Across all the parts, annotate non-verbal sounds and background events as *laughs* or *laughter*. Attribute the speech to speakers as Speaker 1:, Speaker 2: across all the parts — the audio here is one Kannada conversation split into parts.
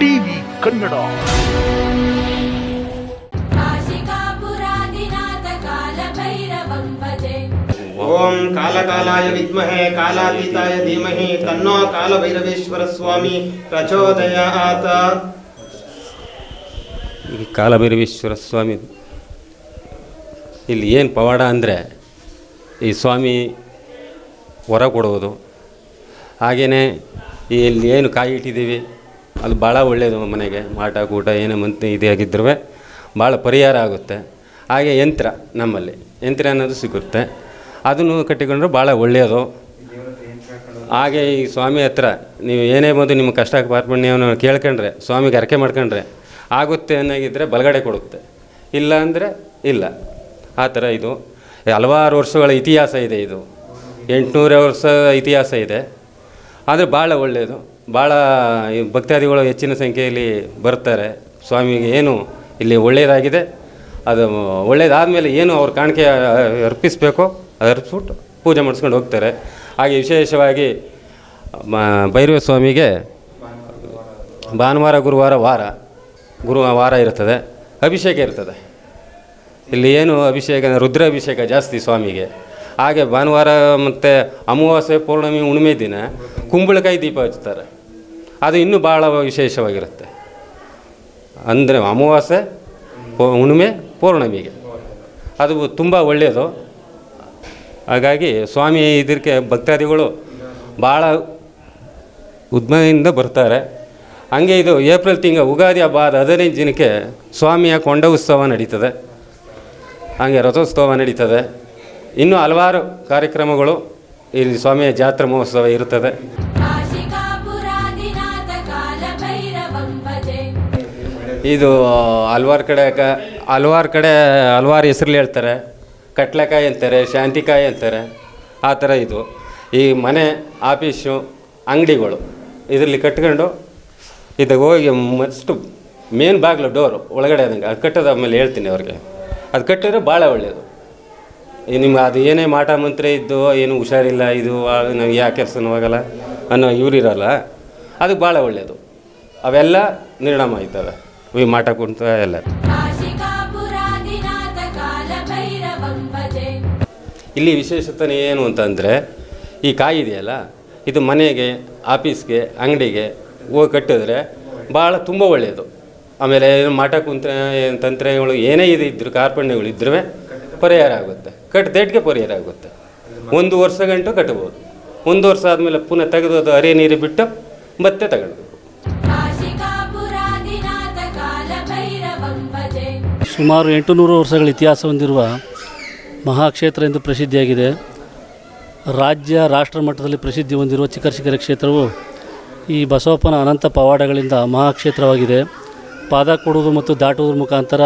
Speaker 1: ಟಿವಿ ಕನ್ನಡ.
Speaker 2: ಓಂ ಕಾಲಕಾಲಾಯ ವಿದ್ಮಹೆ ಕಾಲಾತೀತಾಯ ಧೀಮಹಿ ತನ್ನೋ ಕಾಲಭೈರವೇಶ್ವರ ಸ್ವಾಮಿ
Speaker 3: ಈ ಕಾಲಭೈರವೇಶ್ವರ ಸ್ವಾಮಿ ಇಲ್ಲಿ ಏನು ಪವಾಡ ಅಂದರೆ ಈ ಸ್ವಾಮಿ ಹೊರ ಕೊಡುವುದು. ಹಾಗೆಯೇ ಇಲ್ಲಿ ಏನು ಕಾಯಿ ಇಟ್ಟಿದ್ದೀವಿ? ಅದು ಭಾಳ ಒಳ್ಳೆಯದು ಮನೆಗೆ ಮಾಟ ಕೂಟ, ಏನೇ ಮಂತ್ ಇದಾಗಿದ್ರೂ ಭಾಳ ಪರಿಹಾರ ಆಗುತ್ತೆ. ಹಾಗೆ ಯಂತ್ರ ನಮ್ಮಲ್ಲಿ, ಯಂತ್ರ ಅನ್ನೋದು ಸಿಗುತ್ತೆ. ಅದನ್ನು ಕಟ್ಟಿಕೊಂಡ್ರೆ ಭಾಳ ಒಳ್ಳೆಯದು ಹಾಗೆ ಈ ಸ್ವಾಮಿ ಹತ್ರ ನೀವು ಏನೇ ಬಂದು ನಿಮ್ಮ ಕಷ್ಟ ಪಾರ್ಪಣ್ಯ ಕೇಳ್ಕೊಂಡ್ರೆ, ಸ್ವಾಮಿಗೆ ಅರಕೆ ಮಾಡ್ಕೊಂಡ್ರೆ, ಆಗುತ್ತೆ ಅನ್ನೋಗಿದ್ದರೆ ಬಲಗಡೆ ಕೊಡುತ್ತೆ. ಇಲ್ಲ ಅಂದರೆ ಇಲ್ಲ. ಆ ಥರ ಇದು. ಹಲವಾರು ವರ್ಷಗಳ ಇತಿಹಾಸ ಇದೆ ಇದು. ಎಂಟುನೂರು ವರ್ಷ ಇತಿಹಾಸ ಇದೆ. ಆದರೆ ಭಾಳ ಒಳ್ಳೆಯದು ಭಾಳ ಭಕ್ತಾದಿಗಳು ಹೆಚ್ಚಿನ ಸಂಖ್ಯೆಯಲ್ಲಿ ಬರ್ತಾರೆ ಸ್ವಾಮಿಗೆ ಏನು ಇಲ್ಲಿ ಒಳ್ಳೆಯದಾಗಿದೆ. ಅದು ಒಳ್ಳೇದಾದಮೇಲೆ ಏನು ಅವ್ರ ಕಾಣಿಕೆ ಅರ್ಪಿಸಬೇಕು ಅದು ಅರ್ಪಿಸ್ಬಿಟ್ಟು ಪೂಜೆ ಮಾಡಿಸ್ಕೊಂಡು ಹೋಗ್ತಾರೆ. ಹಾಗೆ ವಿಶೇಷವಾಗಿ, ಮ- ಭೈರವ ಸ್ವಾಮಿಗೆ ಭಾನುವಾರ, ಗುರುವಾರ ವಾರ, ಗುರು ವಾರ ಇರ್ತದೆ. ಅಭಿಷೇಕ ಇರ್ತದೆ. ಇಲ್ಲಿ ಏನು ಅಭಿಷೇಕ, ರುದ್ರಾಭಿಷೇಕ ಜಾಸ್ತಿ ಸ್ವಾಮಿಗೆ. ಹಾಗೆ ಭಾನುವಾರ ಮತ್ತು ಅಮಾವಾಸ್ಯೆ, ಪೌರ್ಣಮಿ, ಹುಣ್ಣಿಮೆ ದಿನ ಕುಂಬಳಕಾಯಿ ದೀಪ ಹಚ್ತಾರೆ ಅದು ಇನ್ನೂ ಭಾಳ ವಿಶೇಷವಾಗಿರುತ್ತೆ. ಅಂದರೆ ಅಮಾವಾಸ್ಯೆ ಹುಣ್ಣಿಮೆ, ಪೌರ್ಣಮಿಗೆ. ಅದು ತುಂಬ ಒಳ್ಳೆಯದು. ಹಾಗಾಗಿ ಸ್ವಾಮಿ ಇದಕ್ಕೆ ಭಕ್ತಾದಿಗಳು ಭಾಳ ಉದ್ಮದಿಂದ ಬರ್ತಾರೆ. ಹಂಗೆ ಇದು ಏಪ್ರಿಲ್ ತಿಂಗ ಉಗಾದಿ ಹಬ್ಬ ಆದ ಹದಿನೈದು ದಿನಕ್ಕೆ ಸ್ವಾಮಿಯ ಕೊಂಡ ಉತ್ಸವ ನಡೀತದೆ. ಹಾಗೆ ರಥೋತ್ಸವ ನಡೀತದೆ. ಇನ್ನೂ ಹಲವಾರು ಕಾರ್ಯಕ್ರಮಗಳು ಇಲ್ಲಿ ಸ್ವಾಮಿಯ ಜಾತ್ರಾ ಮಹೋತ್ಸವ ಇರುತ್ತದೆ. ಇದು ಹಲ್ವಾರ್ ಕಡೆ ಕ ಹಲ್ವಾರು ಕಡೆ ಹಲ್ವಾರು ಹೆಸರು ಹೇಳ್ತಾರೆ. ಕಟ್ಲೆಕಾಯಿ ಅಂತಾರೆ, ಶಾಂತಿಕಾಯಿ ಅಂತಾರೆ. ಆ ಥರ ಇದು. ಈ ಮನೆ, ಆಫೀಸು, ಅಂಗಡಿಗಳು ಇದರಲ್ಲಿ ಕಟ್ಕೊಂಡು ಇದು ಹೋಗಿ ಮಸ್ಟು ಮೇನ್ ಬಾಗಿಲು ಡೋರು ಒಳಗಡೆ ಅದಂಗೆ ಅದು ಕಟ್ಟೋದು ಆಮೇಲೆ ಹೇಳ್ತೀನಿ ಅವ್ರಿಗೆ. ಅದು ಕಟ್ಟಿದ್ರೆ ಭಾಳ ಒಳ್ಳೆಯದು ಈ ನಿಮ್ಮ ಅದು ಏನೇ ಮಾಟ ಮಂತ್ರ ಇದ್ದು ಏನು ಹುಷಾರಿಲ್ಲ, ಇದು ನಾವು ಯಾಕೆ ಕೆಲಸನೂ ಆಗಲ್ಲ ಅನ್ನೋ ಇವರಿರಲ್ಲ ಅದು ಭಾಳ ಒಳ್ಳೆಯದು ಅವೆಲ್ಲ ನಿರ್ಣಾಮ ಆಯ್ತವೆ ವಿ ಮಾಟ ಕುಂತ ಎಲ್ಲ. ಇಲ್ಲಿ ವಿಶೇಷತೆ ಏನು ಅಂತಂದರೆ, ಈ ಕಾಯಿ ಇದೆಯಲ್ಲ, ಇದು ಮನೆಗೆ, ಆಫೀಸ್ಗೆ, ಅಂಗಡಿಗೆ ಹೋಗಿ ಕಟ್ಟಿದ್ರೆ ಭಾಳ ತುಂಬ ಒಳ್ಳೆಯದು. ಆಮೇಲೆ ಮಾಟ ಕುಂತ ತಂತ್ರಗಳು ಏನೇ ಇದು ಇದ್ದರು ಕಾರ್ಪಣ್ಯಗಳು ಇದ್ದರೂ ಪರಿಹಾರ ಆಗುತ್ತೆ. ಕಟ್ ದೇಟ್ಗೆ ಪರಿಹಾರ ಆಗುತ್ತೆ. ಒಂದು ವರ್ಷ ಗಂಟು ಕಟ್ಬೋದು ಒಂದು ವರ್ಷ ಆದಮೇಲೆ ಪುನಃ ತೆಗೆದು ಅದು ಅರೆ ನೀರು ಬಿಟ್ಟು ಮತ್ತೆ ತಗೊಳ್ಬೇಕು.
Speaker 4: ಸುಮಾರು ಎಂಟುನೂರು ವರ್ಷಗಳ ಇತಿಹಾಸ ಹೊಂದಿರುವ ಮಹಾಕ್ಷೇತ್ರ ಎಂದು ಪ್ರಸಿದ್ಧಿಯಾಗಿದೆ. ರಾಜ್ಯ ರಾಷ್ಟ್ರ ಮಟ್ಟದಲ್ಲಿ ಪ್ರಸಿದ್ಧಿ ಹೊಂದಿರುವ ಚಿಕ್ಕರಸಿಕೆರೆ ಕ್ಷೇತ್ರವು ಈ ಬಸವಪ್ಪನ ಅನಂತ ಪವಾಡಗಳಿಂದ ಮಹಾಕ್ಷೇತ್ರವಾಗಿದೆ. ಪಾದ ಕೊಡುವುದು ಮತ್ತು ದಾಟುವುದರ ಮುಖಾಂತರ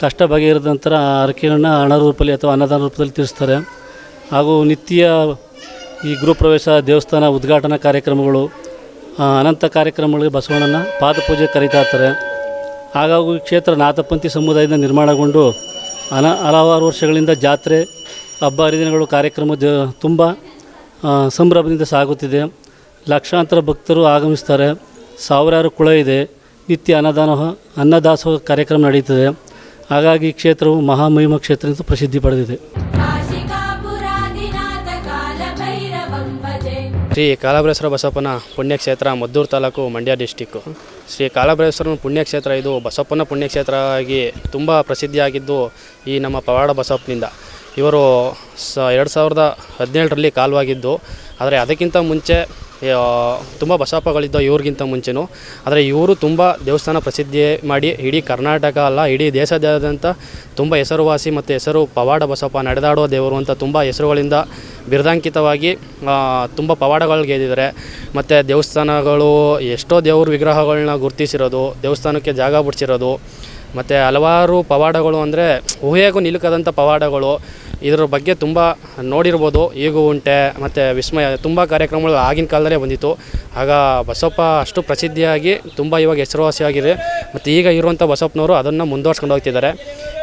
Speaker 4: ಕಷ್ಟ ಬಗೆಯಿರದ ನಂತರ ಅರಕೆಯನ್ನು ಹಣ ರೂಪದಲ್ಲಿ ಅಥವಾ ಅನ್ನದಾನ ರೂಪದಲ್ಲಿ ತೀರಿಸ್ತಾರೆ. ಹಾಗೂ ನಿತ್ಯ ಈ ಗೃಹಪ್ರವೇಶ, ದೇವಸ್ಥಾನ, ಉದ್ಘಾಟನಾ ಕಾರ್ಯಕ್ರಮಗಳು ಅನಂತ ಕಾರ್ಯಕ್ರಮಗಳಿಗೆ ಬಸವಣ್ಣನ ಪಾದಪೂಜೆ ಕರೀತಾ ಇರ್ತಾರೆ. ಹಾಗಾಗಿ ಕ್ಷೇತ್ರ ನಾಥಪಂಥಿ ಸಮುದಾಯದಿಂದ ನಿರ್ಮಾಣಗೊಂಡು ಅನ ಹಲವಾರು ವರ್ಷಗಳಿಂದ ಜಾತ್ರೆ, ಹಬ್ಬ, ಹರಿದಿನಗಳು ಕಾರ್ಯಕ್ರಮ ದ ತುಂಬ ಸಂಭ್ರಮದಿಂದ ಸಾಗುತ್ತಿದೆ. ಲಕ್ಷಾಂತರ ಭಕ್ತರು ಆಗಮಿಸ್ತಾರೆ. ಸಾವಿರಾರು ಕುಳ ಇದೆ. ನಿತ್ಯ ಅನ್ನದಾನ, ಅನ್ನದಾಸೋಹ ಕಾರ್ಯಕ್ರಮ ನಡೆಯುತ್ತದೆ ಹಾಗಾಗಿ ಈ ಕ್ಷೇತ್ರವು ಮಹಾಮಹಿಮ ಕ್ಷೇತ್ರ ಎಂದು ಪ್ರಸಿದ್ಧಿ ಪಡೆದಿದೆ.
Speaker 5: ಶ್ರೀ ಕಾಲಭ್ರೇಶ್ವರ ಬಸಪ್ಪನ ಪುಣ್ಯಕ್ಷೇತ್ರ ಮದ್ದೂರು ತಾಲೂಕು ಮಂಡ್ಯ ಡಿಸ್ಟಿಕ್ಕು ಶ್ರೀ ಕಾಲಭ್ರೇಶ್ವರನ ಪುಣ್ಯಕ್ಷೇತ್ರ ಇದು ಬಸಪ್ಪನ ಪುಣ್ಯಕ್ಷೇತ್ರ ಆಗಿ ತುಂಬ ಪ್ರಸಿದ್ಧಿಯಾಗಿದ್ದು ಈ ನಮ್ಮ ಪವಾಡ ಬಸಪ್ಪನಿಂದ. ಇವರು ಸ ಎರಡು ಸಾವಿರದ ಹದಿನೇಳರಲ್ಲಿ ಕಾಲವಾಗಿದ್ದು, ಆದರೆ ಅದಕ್ಕಿಂತ ಮುಂಚೆ ತುಂಬ ಬಸಪ್ಪಗಳಿದ್ದ ಇವ್ರಿಗಿಂತ ಮುಂಚೆನೂ. ಆದರೆ ಇವರು ತುಂಬ ದೇವಸ್ಥಾನ ಪ್ರಸಿದ್ಧಿ ಮಾಡಿ ಇಡೀ ಕರ್ನಾಟಕ ಅಲ್ಲ, ಇಡೀ ದೇಶದಾದ್ಯಂತ ತುಂಬ ಹೆಸರುವಾಸಿ ಮತ್ತು ಹೆಸರು ಪವಾಡ ಬಸಪ್ಪ ನಡೆದಾಡುವ ದೇವರು ಅಂತ ತುಂಬ ಹೆಸರುಗಳಿಂದ ಬಿರುದಾಂಕಿತವಾಗಿ ತುಂಬ ಪವಾಡಗಳು ಗೆದ್ದಿದ್ದಾರೆ. ಮತ್ತು ದೇವಸ್ಥಾನಗಳು ಎಷ್ಟೋ ದೇವ್ರ ವಿಗ್ರಹಗಳನ್ನ ಗುರುತಿಸಿರೋದು, ದೇವಸ್ಥಾನಕ್ಕೆ ಜಾಗ ಬಿಡಿಸಿರೋದು, ಮತ್ತು ಹಲವಾರು ಪವಾಡಗಳು ಅಂದರೆ ಊಹೆಗೂ ನಿಲುಕದಂಥ ಪವಾಡಗಳು. ಇದರ ಬಗ್ಗೆ ತುಂಬ ನೋಡಿರ್ಬೋದು. ಈಗೂ ಉಂಟೆ, ಮತ್ತು ವಿಸ್ಮಯ, ತುಂಬ ಕಾರ್ಯಕ್ರಮಗಳು ಆಗಿನ ಕಾಲದಲ್ಲೇ ಬಂದಿತ್ತು. ಆಗ ಬಸಪ್ಪ ಅಷ್ಟು ಪ್ರಸಿದ್ಧಿಯಾಗಿ ತುಂಬ ಇವಾಗ ಹೆಸರುವಾಸಿಯಾಗಿದೆ. ಮತ್ತು ಈಗ ಇರುವಂಥ ಬಸಪ್ಪನವರು ಅದನ್ನು ಮುಂದುವರ್ಸ್ಕೊಂಡು ಹೋಗ್ತಿದ್ದಾರೆ.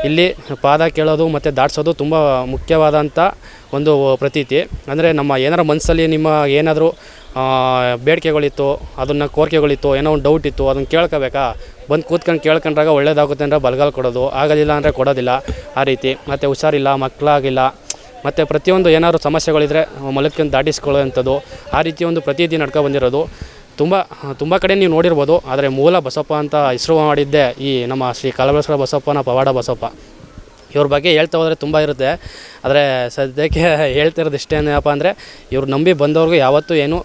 Speaker 5: ಇಲ್ಲಿ ಪಾದ ಕೇಳೋದು ಮತ್ತು ದಾಟಿಸೋದು ತುಂಬ ಮುಖ್ಯವಾದಂಥ ಒಂದು ಪ್ರತೀತಿ. ಅಂದರೆ ನಮ್ಮ ಏನಾರ ಮನಸ್ಸಲ್ಲಿ ನಿಮ್ಮ ಏನಾದರೂ ಬೇಡಿಕೆಗಳಿತ್ತು, ಅದನ್ನು ಕೋರಿಕೆಗಳಿತ್ತು, ಏನೋ ಒಂದು ಡೌಟ್ ಇತ್ತು, ಅದನ್ನು ಕೇಳ್ಕೋಬೇಕಾ? ಬಂದು ಕೂತ್ಕೊಂಡು ಕೇಳ್ಕೊಂಡ್ರಾಗ ಒಳ್ಳೇದಾಗುತ್ತೆ ಅಂದರೆ ಬಲಗಾಲ ಕೊಡೋದು ಆಗೋದಿಲ್ಲ ಅಂದರೆ ಕೊಡೋದಿಲ್ಲ ಆ ರೀತಿ. ಮತ್ತು ಹುಷಾರಿಲ್ಲ, ಮಕ್ಕಳಾಗಿಲ್ಲ, ಮತ್ತು ಪ್ರತಿಯೊಂದು ಏನಾದ್ರು ಸಮಸ್ಯೆಗಳಿದ್ರೆ ಮಲಕ್ಕೊಂಡು ದಾಟಿಸ್ಕೊಳ್ಳೋವಂಥದ್ದು ಆ ರೀತಿ ಒಂದು ಪ್ರತಿದಿನ ನಡ್ಕೊ ಬಂದಿರೋದು. ತುಂಬ ತುಂಬ ಕಡೆ ನೀವು ನೋಡಿರ್ಬೋದು, ಆದರೆ ಮೂಲ ಬಸಪ್ಪ ಅಂತ ಹೆಸರು ಮಾಡಿದ್ದೆ ಈ ನಮ್ಮ ಶ್ರೀ ಕಾಲಬಳೇಶ್ವರ ಬಸಪ್ಪನ ಪವಾಡ ಬಸಪ್ಪ. ಇವ್ರ ಬಗ್ಗೆ ಹೇಳ್ತಾ ಹೋದರೆ ತುಂಬ ಇರುತ್ತೆ. ಆದರೆ ಸದ್ಯಕ್ಕೆ *laughs* ಹೇಳ್ತಿರೋದು ಇಷ್ಟೇ ಏನಪ್ಪ ಅಂದರೆ, ಇವ್ರು ನಂಬಿ ಬಂದವ್ರಿಗೂ ಯಾವತ್ತೂ ಏನು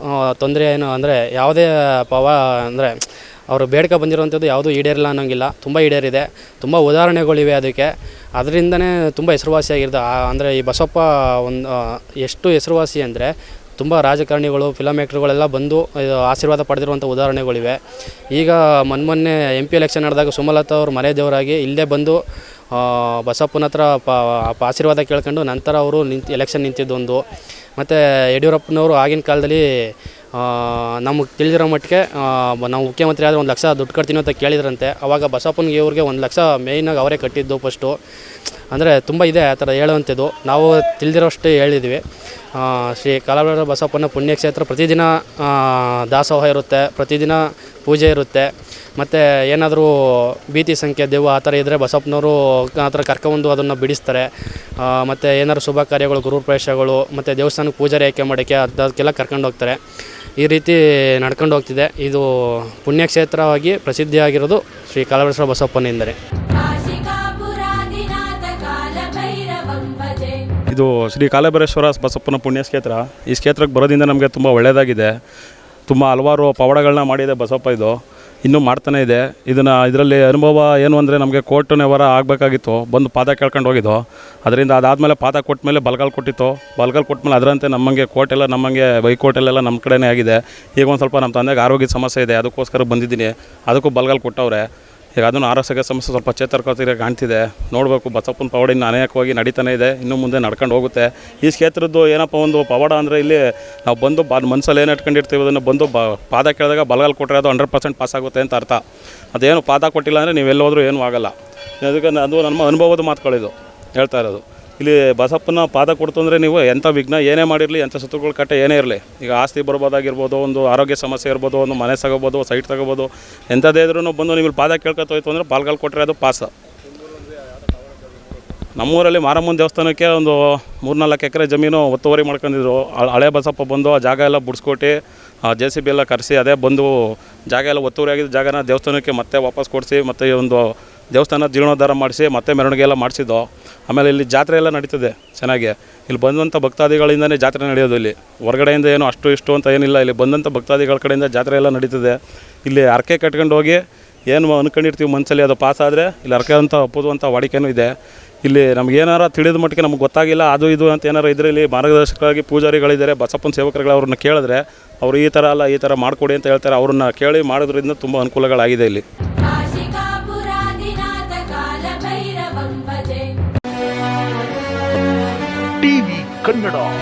Speaker 5: ತೊಂದರೆ ಏನು ಅಂದರೆ ಯಾವುದೇ ಪವ ಅಂದರೆ ಅವರು ಬೇಡ್ಕ ಬಂದಿರುವಂಥದ್ದು ಯಾವುದೂ ಈಡೇರಿಲ್ಲ ಅನ್ನೋಂಗಿಲ್ಲ. ತುಂಬ ಈಡೇರಿದೆ. ತುಂಬ ಉದಾಹರಣೆಗಳಿವೆ ಅದಕ್ಕೆ. ಅದರಿಂದನೇ ತುಂಬ ಹೆಸರುವಾಸಿಯಾಗಿರ್ದು ಅಂದರೆ ಈ ಬಸಪ್ಪ ಒಂದು ಎಷ್ಟು ಹೆಸರುವಾಸಿ ಅಂದರೆ ತುಂಬ ರಾಜಕಾರಣಿಗಳು ಫಿಲಮ್ ಆ್ಯಕ್ಟ್ರುಗಳೆಲ್ಲ ಬಂದು ಆಶೀರ್ವಾದ ಪಡೆದಿರುವಂಥ ಉದಾಹರಣೆಗಳಿವೆ. ಈಗ ಮೊನ್ನೆ ಎಂ ಪಿ ಎಲೆಕ್ಷನ್ ನಡೆದಾಗ ಸುಮಲತಾ ಅವರು ಮನೆ ದೇವರಾಗಿ ಇಲ್ಲೇ ಬಂದು ಬಸಪ್ಪನ ಹತ್ರ ಪ ಆಶೀರ್ವಾದ ಕೇಳ್ಕೊಂಡು ನಂತರ ಅವರು ನಿಂತು ಎಲೆಕ್ಷನ್ ನಿಂತಿದ್ದೊಂದು. ಮತ್ತು ಯಡಿಯೂರಪ್ಪನವರು ಆಗಿನ ಕಾಲದಲ್ಲಿ ನಮಗೆ ತಿಳಿದಿರೋ ಮಟ್ಟಿಗೆ ನಾವು ಮುಖ್ಯಮಂತ್ರಿ ಆದರೆ ಒಂದು ಲಕ್ಷ ದುಡ್ಡು ಕಟ್ತೀನಿ ಅಂತ ಕೇಳಿದ್ರಂತೆ. ಅವಾಗ ಬಸಪ್ಪನಿಗೆ ಇವ್ರಿಗೆ ಒಂದು ಲಕ್ಷ ಮೇಯ್ನಾಗಿ ಅವರೇ ಕಟ್ಟಿದ್ದು ಫಸ್ಟು ಅಂದರೆ ತುಂಬ ಇದೆ ಆ ಥರ ಹೇಳುವಂಥದ್ದು. ನಾವು ತಿಳಿದಿರೋಷ್ಟು ಹೇಳಿದ್ವಿ. ಶ್ರೀ ಕಾಲಾವರ ಬಸಪ್ಪನ ಪುಣ್ಯಕ್ಷೇತ್ರ ಪ್ರತಿದಿನ ದಾಸೋಹ ಇರುತ್ತೆ, ಪ್ರತಿದಿನ ಪೂಜೆ ಇರುತ್ತೆ. ಮತ್ತು ಏನಾದರೂ ಭೀತಿ ಸಂಖ್ಯೆ ದೆವ್ವ ಆ ಥರ ಇದ್ದರೆ ಬಸಪ್ಪನವರು ಆ ಥರ ಕರ್ಕೊಂಡು ಅದನ್ನು ಬಿಡಿಸ್ತಾರೆ. ಮತ್ತು ಏನಾದ್ರು ಶುಭ ಕಾರ್ಯಗಳು, ಗುರು ಪ್ರವೇಶಗಳು, ಮತ್ತು ದೇವಸ್ಥಾನಕ್ಕೆ ಪೂಜಾರಿ ಆಯ್ಕೆ ಮಾಡೋಕ್ಕೆ ಅದಕ್ಕೆಲ್ಲ ಕರ್ಕೊಂಡು ಹೋಗ್ತಾರೆ. ಈ ರೀತಿ ನಡ್ಕೊಂಡು ಹೋಗ್ತಿದೆ. ಇದು ಪುಣ್ಯಕ್ಷೇತ್ರವಾಗಿ ಪ್ರಸಿದ್ಧಿಯಾಗಿರೋದು ಶ್ರೀ ಕಾಲಬಳೇಶ್ವರ ಬಸಪ್ಪನಿಂದಲೇ
Speaker 1: ಇದು ಶ್ರೀ ಕಾಲಭೈರೇಶ್ವರ ಬಸಪ್ಪನ ಪುಣ್ಯಕ್ಷೇತ್ರ. ಈ ಕ್ಷೇತ್ರಕ್ಕೆ ಬರೋದ್ರಿಂದ ನಮಗೆ ತುಂಬ ಒಳ್ಳೆಯದಾಗಿದೆ ತುಂಬ ಹಲವಾರು ಪವಾಡಗಳನ್ನ ಮಾಡಿದೆ ಬಸಪ್ಪ ಇದು. ಇನ್ನೂ ಮಾಡ್ತಾನೆ ಇದೆ. ಇದನ್ನು ಇದರಲ್ಲಿ ಅನುಭವ ಏನು ಅಂದರೆ ನಮಗೆ ಕೋರ್ಟ್ ನೆವರ ಆಗಬೇಕಾಗಿತ್ತು. ಬಂದು ಪಾದ ಕೇಳ್ಕೊಂಡು ಹೋಗಿದ್ದು. ಅದರಿಂದ ಅದಾದಮೇಲೆ ಪಾದ ಕೊಟ್ಟ ಮೇಲೆ ಬಲಗಾಲ್ ಕೊಟ್ಟಿತ್ತು. ಬಲಗಾಲ್ ಕೊಟ್ಟ ಮೇಲೆ ಅದರಂತೆ ಎಲ್ಲ ನಮ್ಮಂಗೆ ಬೈಕೋರ್ಟಲ್ಲೆಲ್ಲ ನಮ್ಮ ಕಡೆನೇ ಆಗಿದೆ. ಈಗ ಒಂದು ಸ್ವಲ್ಪ ನಮ್ಮ ತಂದೆಗೆ ಆರೋಗ್ಯದ ಸಮಸ್ಯೆ ಇದೆ. ಅದಕ್ಕೋಸ್ಕರ ಬಂದಿದ್ದೀನಿ. ಅದಕ್ಕೂ ಬಲಗಾಲ್ ಕೊಟ್ಟವ್ರೆ. ಈಗ ಅದನ್ನು ಆರೋಗ್ಯ ಸಮಸ್ಯೆ ಸ್ವಲ್ಪ ಚೇತರಿಕೋತಿರ ಕಾಣ್ತಿದೆ. ನೋಡಬೇಕು, ಬಸಪ್ಪನ ಪವಾಡ ಇನ್ನು ಅನೇಕವಾಗಿ ನಡೀತಾನೆ ಇದೆ. ಇನ್ನು ಮುಂದೆ ನಡ್ಕೊಂಡು ಹೋಗುತ್ತೆ. ಈ ಕ್ಷೇತ್ರದ್ದು ಏನಪ್ಪ ಒಂದು ಪವಾಡ ಅಂದರೆ ಇಲ್ಲಿ ನಾವು ಬಂದು ಬಾ ಮನಸ್ಸಲ್ಲಿ ಏನು ಇಟ್ಕೊಂಡಿರ್ತೀವಿ ಅದನ್ನು ಬಂದು ಬ, ಪಾದ ಕೇಳಿದಾಗ ಬಲಗಾಲ್ ಕೊಟ್ಟರೆ ಅದು ಹಂಡ್ರೆಡ್ ಪರ್ಸೆಂಟ್ ಪಾಸ್ ಆಗುತ್ತೆ ಅಂತ ಅರ್ಥ. ಅದೇನು ಪಾದ ಕೊಟ್ಟಿಲ್ಲ ಅಂದರೆ ನೀವೆಲ್ಲೋದ್ರೂ ಏನೂ ಆಗಲ್ಲ. ಅದಕ್ಕೆ ಅದು ನಮ್ಮ ಅನುಭವದ ಮಾತುಗಳಿದು. ಹೇಳ್ತಾ ಇರೋದು. ಇಲ್ಲಿ ಬಸಪ್ಪನ ಪಾದ ಕೊಡ್ತು ಅಂದರೆ ನೀವು ಎಂಥ ವಿಘ್ನ? ಏನೇ ಮಾಡಿರಲಿ, ಎಂಥ ಶತ್ರುಗಳ ಕಟ್ಟ ಏನೇ ಇರಲಿ, ಈಗ ಆಸ್ತಿ ಬರ್ಬೋದಾಗಿರ್ಬೋದು ಒಂದು ಆರೋಗ್ಯ ಸಮಸ್ಯೆ ಇರ್ಬೋದು, ಒಂದು ಮನೆ ತಗೋಬೋದು ಸೈಟ್ ತಗೋಬೋದು, ಎಂಥದ್ದೇ ಇದ್ರೂ ಬಂದು ನೀವು ಪಾದ ಕೇಳ್ಕೊತ ಹೋಯ್ತು ಅಂದರೆ ಪಾಲ್ಗಾಲ್ ಕೊಟ್ಟರೆ ಅದು ಪಾಸ. ನಮ್ಮೂರಲ್ಲಿ ಮಾರಮ್ಮನ ದೇವಸ್ಥಾನಕ್ಕೆ ಒಂದು ಮೂರ್ನಾಲ್ಕು ಎಕರೆ ಜಮೀನು ಒತ್ತುವರಿ ಮಾಡ್ಕೊಂಡಿದ್ರು. ಹಳೆ- ಬಸಪ್ಪ ಬಂದು ಆ ಜಾಗ ಎಲ್ಲ ಬುಡ್ಸ್ಕೊಟ್ಟು ಜೆ ಸಿ ಬಿ ಎಲ್ಲ ಕರೆಸಿ, ಅದೇ ಬಂದು ಜಾಗ ಎಲ್ಲ ಒತ್ತುವರಿ ಆಗಿದ್ದ ಜಾಗನ ದೇವಸ್ಥಾನಕ್ಕೆ ಮತ್ತೆ ವಾಪಸ್ ಕೊಡಿಸಿ, ಮತ್ತು ಒಂದು ದೇವಸ್ಥಾನ ಜೀರ್ಣೋದ್ಧಾರ ಮಾಡಿಸಿ ಮತ್ತೆ ಮೆರವಣಿಗೆ ಎಲ್ಲ ಮಾಡಿಸಿದ್ದು. ಆಮೇಲೆ ಇಲ್ಲಿ ಜಾತ್ರೆ ಎಲ್ಲ ನಡೀತದೆ ಚೆನ್ನಾಗಿ. ಇಲ್ಲಿ ಬಂದಂಥ ಭಕ್ತಾದಿಗಳಿಂದನೇ ಜಾತ್ರೆ ನಡೆಯೋದು ಇಲ್ಲಿ. ಹೊರಗಡೆಯಿಂದ ಏನು ಅಷ್ಟು ಇಷ್ಟು ಅಂತ ಏನಿಲ್ಲ. ಇಲ್ಲಿ ಬಂದಂಥ ಭಕ್ತಾದಿಗಳ ಕಡೆಯಿಂದ ಜಾತ್ರೆ ಎಲ್ಲ ನಡೀತದೆ. ಇಲ್ಲಿ ಅರಕೆ ಕಟ್ಕೊಂಡು ಹೋಗಿ ಏನು ಅನ್ಕೊಂಡಿರ್ತೀವಿ ಮನಸ್ಸಲ್ಲಿ ಅದು ಪಾಸ್ ಆದರೆ ಇಲ್ಲಿ ಅರಕೆ ಅಂತ ಒಪ್ಪುವಂಥ ವಾಡಿಕೆನೂ ಇದೆ. ಇಲ್ಲಿ ನಮ್ಗೆ ಏನಾರ ತಿಳಿದ ಮಟ್ಟಿಗೆ ನಮ್ಗೆ ಗೊತ್ತಾಗಿಲ್ಲ, ಅದು ಇದು ಅಂತ ಏನಾರು ಇದರಲ್ಲಿ ಇಲ್ಲಿ ಮಾರ್ಗದರ್ಶಕರಾಗಿ ಪೂಜಾರಿಗಳಿದ್ದಾರೆ, ಬಸಪ್ಪನ ಸೇವಕರುಗಳು ಅವ್ರನ್ನ ಕೇಳಿದ್ರೆ, ಅವರು ಈ ಥರ ಅಲ್ಲ, ಈ ಥರ ಮಾಡಿಕೊಡಿ ಅಂತ ಹೇಳ್ತಾರೆ. ಅವ್ರನ್ನ ಕೇಳಿ ಮಾಡೋದ್ರಿಂದ ತುಂಬ ಅನುಕೂಲಗಳಾಗಿದೆ ಇಲ್ಲಿ.
Speaker 6: at all.